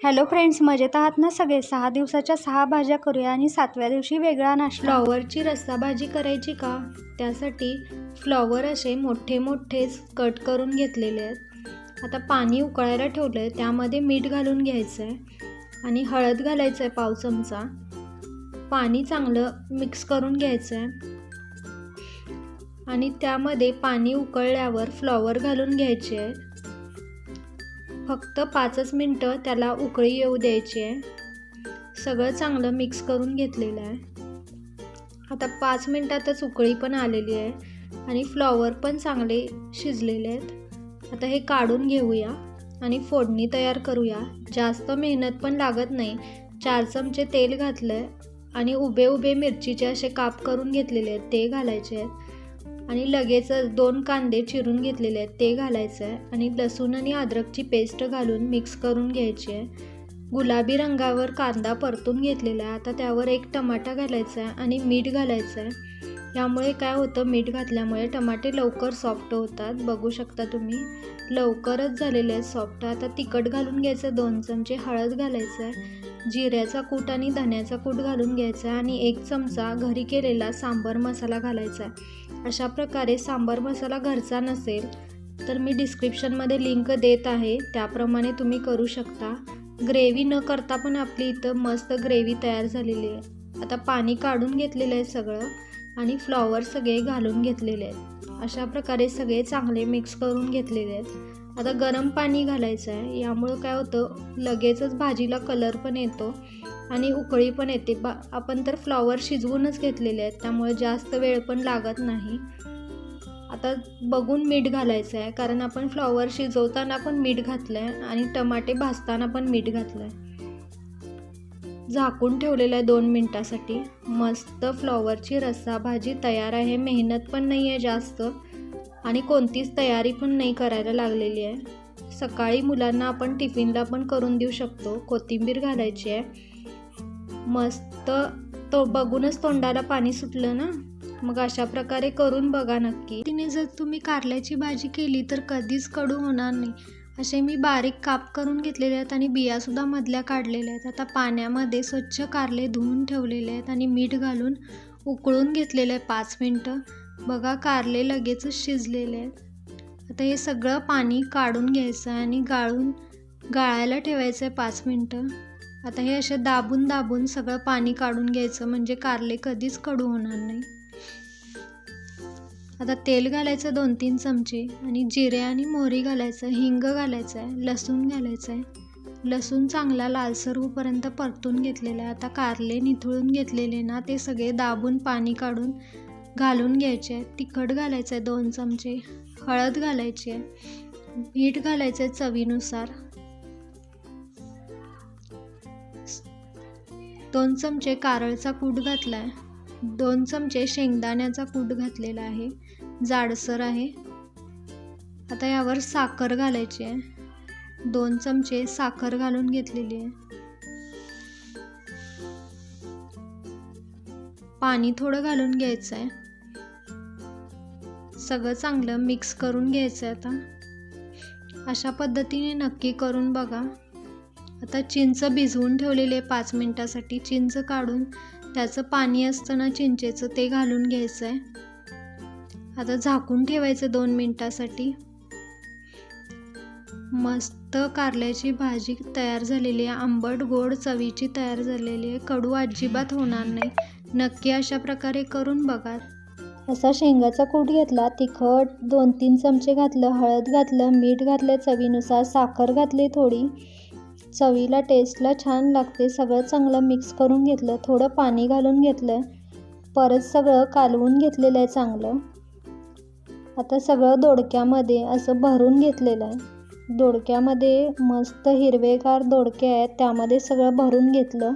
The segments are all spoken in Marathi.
हॅलो फ्रेंड्स मजेत आहात ना सगळे? सहा दिवसाच्या सहा भाज्या करूया आणि सातव्या दिवशी वेगळा नाश्ता. फ्लॉवरची रस्सा भाजी करायची का? त्यासाठी फ्लॉवर असे मोठे मोठेच कट करून घेतलेले आहेत. आता पाणी उकळायला ठेवलं आहे त्यामध्ये मीठ घालून घ्यायचं आहे आणि हळद घालायचं आहे पाव चमचा. पाणी चांगलं मिक्स करून घ्यायचं आहे आणि त्यामध्ये पाणी उकळल्यावर फ्लॉवर घालून घ्यायचे आहे. फक्त पाचच मिनटं त्याला उकळी येऊ द्यायची आहे. सगळं चांगलं मिक्स करून घेतलेलं आहे. आता पाच मिनटातच उकळी पण आलेली आहे आणि फ्लॉवर पण चांगले शिजलेले आहेत. आता हे काढून घेऊया आणि फोडणी तयार करूया. जास्त मेहनत पण लागत नाही. चार चमचे तेल घातलं आहे आणि उभे उभे मिरचीचे असे काप करून घेतलेले आहेत. ते घालायचे आहेत. आणि लगेच दोन कांदे चिरून घेतलेले आहेत. ते घालायचं आहे आणि लसूण आणि अद्रकची पेस्ट घालून मिक्स करून घ्यायची आहे गुलाबी रंगावर कांदा परतून घेतलेला आहे. आता त्यावर एक टमाटा घालायचा आहे आणि मीठ घालायचं आहे यामुळे काय होतं मीठ घातल्यामुळे टमाटे लवकर सॉफ्ट होतात. बघू शकता तुम्ही. लवकरच झालेले आहेत सॉफ्ट आता तिखट घालून घ्यायचं दोन चमचे हळद घालायचं आहे जिऱ्याचा कूट आणि धन्याचा कूट घालून घ्यायचा आहे आणि एक चमचा घरी केलेला सांबार मसाला घालायचा. आहे अशा प्रकारे सांबार मसाला घरचा नसेल तर मी डिस्क्रिप्शनमध्ये लिंक देत आहे. त्याप्रमाणे तुम्ही करू शकता. ग्रेव्ही न करता पण आपली इथं मस्त ग्रेव्ही तयार झालेली आहे. आता पाणी काढून घेतलेलं आहे सगळं आणि फ्लॉवर सगळे घालून घेतलेले आहेत. अशा प्रकारे सगळे चांगले मिक्स करून घेतलेले आहेत. आता गरम पाणी घालायचं आहे यामुळं काय होतं लगेचच भाजीला कलर पण येतो आणि उकळी पण येते. बा आपण तर फ्लॉवर शिजवूनच घेतलेले आहेत त्यामुळे जास्त वेळ पण लागत नाही. आता बघून मीठ घालायचं आहे कारण आपण फ्लॉवर शिजवताना पण मीठ घातलं आहे आणि टमाटे भाजताना पण मीठ घातलं आहे झाकून ठेवलेलं आहे दोन मिनटासाठी. मस्त फ्लॉवरची रस्सा भाजी तयार आहे. मेहनत पण नाही आहे जास्त. आणि कोणतीच तयारी पण नाही करायला लागलेली आहे. सकाळी मुलांना आपण टिफिनला पण करून देऊ शकतो. कोथिंबीर घालायची आहे. मस्त तो बघूनच तोंडाला पाणी सुटलं ना? मग अशा प्रकारे करून बघा नक्की. तिने जर तुम्ही कारल्याची भाजी केली तर कधीच कडू होणार नाही. असे मी बारीक काप करून घेतलेले आहेत आणि बियासुद्धा मधल्या काढलेल्या आहेत. आता पाण्यामध्ये स्वच्छ कारले धुवून ठेवलेले आहेत आणि मीठ घालून उकळून घेतलेलं आहे पाच मिनटं. बघा कारले लगेचच शिजलेले आहेत. आता हे सगळं पाणी काढून घ्यायचं आहे आणि गाळून गाळायला ठेवायचं आहे पाच मिनटं. आता हे असे दाबून दाबून सगळं पाणी काढून घ्यायचं म्हणजे कारले कधीच कडू होणार नाही. आता तेल घालायचं दोन तीन चमचे आणि जिरे आणि मोहरी घालायचं हिंग घालायचं आहे लसूण घालायचं आहे. लसूण चांगला लालसर होईपर्यंत परतून घेतलेला आहे. आता कारले निथळून घेतलेले ना ते सगळे दाबून पाणी काढून घालून घ्यायचे आहे तिखट घालायचं आहे दोन चमचे हळद घालायची आहे मीठ घालायचं आहे चवीनुसार. दोन चमचे कारळचा कूट घातला आहे. दोन चमचे शेंगदाण्याचा कूट घातलेला आहे. जाडसर आहे. आता यावर साखर घालायची आहे. दोन चमचे साखर घालून घेतलेली आहे. पाणी थोडं घालून घ्यायचं आहे. सगळं चांगलं मिक्स करून घ्यायचं आहे आता. अशा पद्धतीने नक्की करून बघा. आता चिंच भिजवून ठेवलेले पाच मिनटासाठी. चिंच काढून त्याचं पाणी असतं ना चिंचेचं ते घालून घ्यायचं आहे आता झाकून ठेवायचं दोन मिनटासाठी. मस्त कारल्याची भाजी तयार झालेली आहे. आंबट गोड चवीची तयार झालेली आहे. कडू अजिबात होणार नाही. नक्की अशा प्रकारे करून बघा. असा शेंगाचा कूट घेतला तिखट दोन तीन चमचे घातलं हळद घातलं मीठ घातलं चवीनुसार साखर घातली थोडी. चवीला टेस्टला छान लागते. सगळं चांगलं मिक्स करून घेतलं थोडं पाणी घालून घेतलं. परत सगळं कालवून घेतलेलं आहे चांगलं. आता सगळं दोडक्यामध्ये असं भरून घेतलेलं आहे. दोडक्यामध्ये मस्त हिरवेगार दोडके आहेत त्यामध्ये सगळं भरून घेतलं.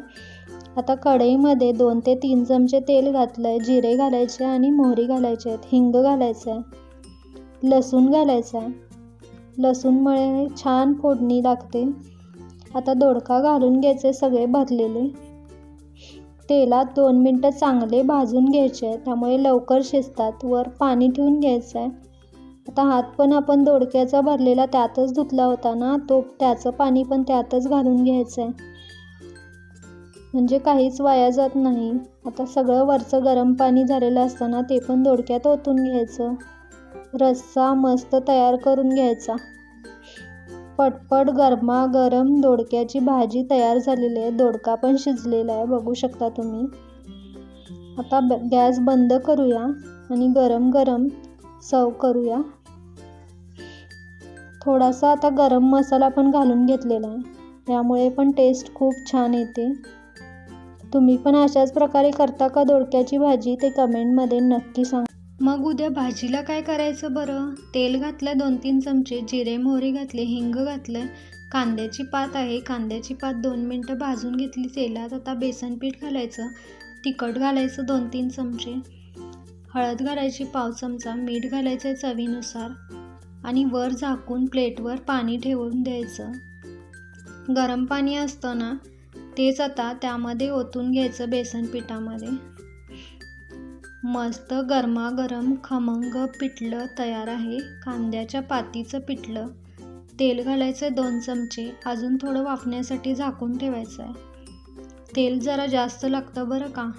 आता कढईमध्ये दोन ते तीन चमचे तेल घातलं आहे जिरे घालायचे आणि मोहरी घालायचे आहेत हिंग घालायचं आहे लसूण घालायचं आहे लसूणमुळे छान फोडणी लागते. आता दोडका घालून घ्यायचे सगळे भरलेले. तेलात दोन मिनटं चांगले भाजून घ्यायचे त्यामुळे लवकर शिजतात. वर पाणी ठेवून घ्यायचं आहे आता हात पण आपण दोडक्याचा भरलेला त्यातच धुतला होता ना तो त्याचं पाणी पण त्यातच घालून घ्यायचं आहे म्हणजे काहीच वाया जात नाही. आता सगळं वरचं गरम पाणी झालेलं असताना ते पण दोडक्यात ओतून घ्यायचं. रस्सा मस्त तयार करून घ्यायचा. पटपट गरमागरम दोडक्याची भाजी तयार झालेली आहे. दोडका पण शिजलेला आहे. बघू शकता तुम्ही. आता ब गॅस बंद करूया आणि गरम गरम सर्व करूया. थोडासा आता गरम मसाला पण घालून घेतलेला आहे. यामुळे पण टेस्ट खूप छान येते. तुम्ही पण अशाच प्रकारे करता का दोडक्याची भाजी? ते कमेंटमध्ये नक्की सांगा. मग उद्या भाजीला काय करायचं बरं? तेल घातलं दोन तीन चमचे जिरे मोहरी घातले हिंग घातलं. कांद्याची पात आहे. कांद्याची पात दोन मिनटं भाजून घेतली तेलात. आता बेसन पीठ घालायचं. तिखट घालायचं दोन तीन चमचे. हळद घालायची पाव चमचा. मीठ घालायचं चवीनुसार. आणि वर झाकून प्लेटवर पाणी ठेवून द्यायचं. गरम पाणी असतं ना तेच आता त्यामध्ये ओतून घ्यायचं बेसन पिठामध्ये. मस्त गरमागरम खमंग पिठलं तयार आहे. कांद्याच्या पातीचं पिठलं. तेल घालायचं दोन चमचे. अजून थोडं वाफण्यासाठी झाकून ठेवायचं आहे तेल जरा जास्त लागतं बरं का?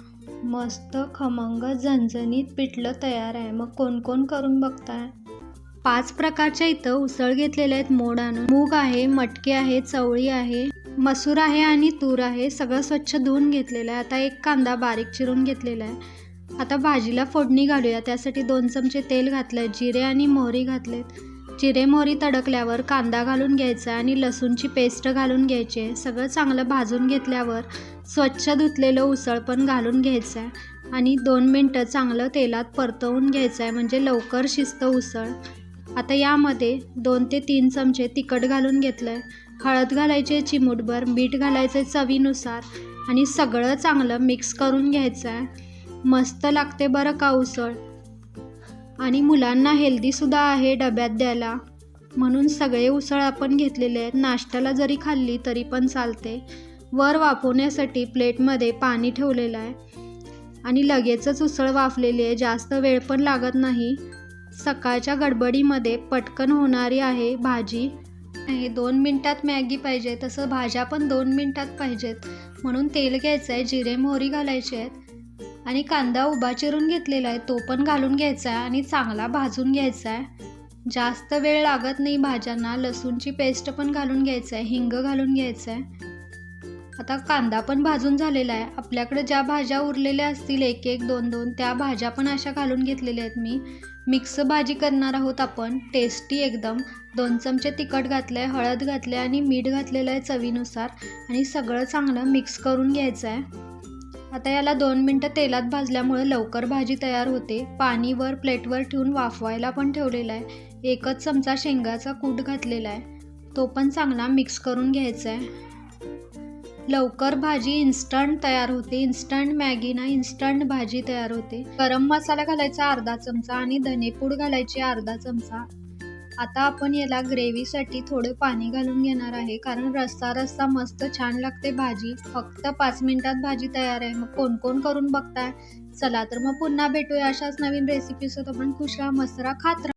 मस्त खमंग झणझणीत पिठलं तयार आहे. मग कोण कोण करून बघताय? पाच प्रकारच्या इथं उसळ घेतलेल्या आहेत. मोड आणून. मूग आहे मटके आहे चवळी आहे. मसूर आहे आणि तूर आहे सगळं स्वच्छ धुवून घेतलेलं आहे. आता एक कांदा बारीक चिरून घेतलेला आहे. आता भाजीला फोडणी घालूया. त्यासाठी दोन चमचे तेल घातलं जिरे आणि मोहरी घातलेत. जिरे मोहरी तडकल्यावर कांदा घालून घ्यायचा आणि लसूणची पेस्ट घालून घ्यायची आहे. सगळं चांगलं भाजून घेतल्यावर स्वच्छ धुतलेलं उसळ पण घालून घ्यायचं आहे. आणि दोन मिनटं चांगलं तेलात परतवून घ्यायचं आहे म्हणजे लवकर शिजतं उसळ. आता यामध्ये दोन ते तीन चमचे तिखट घालून घेतलं आहे हळद घालायचे चिमूटभर मीठ घालायचे चवीनुसार आणि सगळं चांगलं मिक्स करून घ्यायचं आहे मस्त लागते बरं का उसळ. आणि मुलांना हेल्दीसुद्धा आहे डब्यात द्यायला. म्हणून सगळे उसळ आपण घेतलेले आहेत. नाश्त्याला जरी खाल्ली तरी पण चालते. वर वाफवण्यासाठी प्लेटमध्ये पाणी ठेवलेलं आहे. आणि लगेचच उसळ वाफलेली आहे. जास्त वेळ पण लागत नाही. सकाळच्या गडबडीमध्ये पटकन होणारी आहे भाजी. नाही दोन मिनटात मॅगी पाहिजे तसं भाज्या पण दोन मिनटात पाहिजेत. म्हणून तेल घ्यायचं आहे जिरे मोहरी घालायचे आहेत. आणि कांदा उभा चिरून घेतलेला आहे तो पण घालून घ्यायचा आहे आणि चांगला भाजून घ्यायचा आहे जास्त वेळ लागत नाही भाज्यांना लसूणची पेस्ट पण घालून घ्यायचं आहे हिंग घालून घ्यायचं आहे आता कांदा पण भाजून झालेला आहे. आपल्याकडे ज्या भाज्या उरलेल्या असतील एक एक दोन दोन त्या भाज्या पण अशा घालून घेतलेल्या आहेत मी. मिक्स भाजी करणार आहोत आपण टेस्टी एकदम. दोन चमचे तिखट घातलं आहे हळद घातले आणि मीठ घातलेलं आहे चवीनुसार. आणि सगळं चांगलं मिक्स करून घ्यायचं आहे. आता याला दोन मिनटं तेलात भाजल्यामुळे लवकर भाजी तयार होते. पाणीवर प्लेटवर ठेवून वाफवायला पण ठेवलेला आहे. एकच चमचा शेंगाचा कूट घातलेला आहे. तो पण चांगला मिक्स करून घ्यायचा आहे. लवकर भाजी इन्स्टंट तयार होते. इन्स्टंट मॅगी ना इन्स्टंट भाजी तयार होते. गरम मसाला घालायचा अर्धा चमचा आणि धनेपूड घालायची अर्धा चमचा. आता आपण याला ग्रेव्हीसाठी थोडं पाणी घालून घेणार आहे. कारण रस्सा रस्सा मस्त छान लागते भाजी. फक्त पाच मिनिटात भाजी तयार आहे. मग कोण कोण करून बघताय? चला तर मग पुन्हा भेटूया अशाच नवीन रेसिपीसोबत आपण खुश राहा मस्त राहा खात राहा.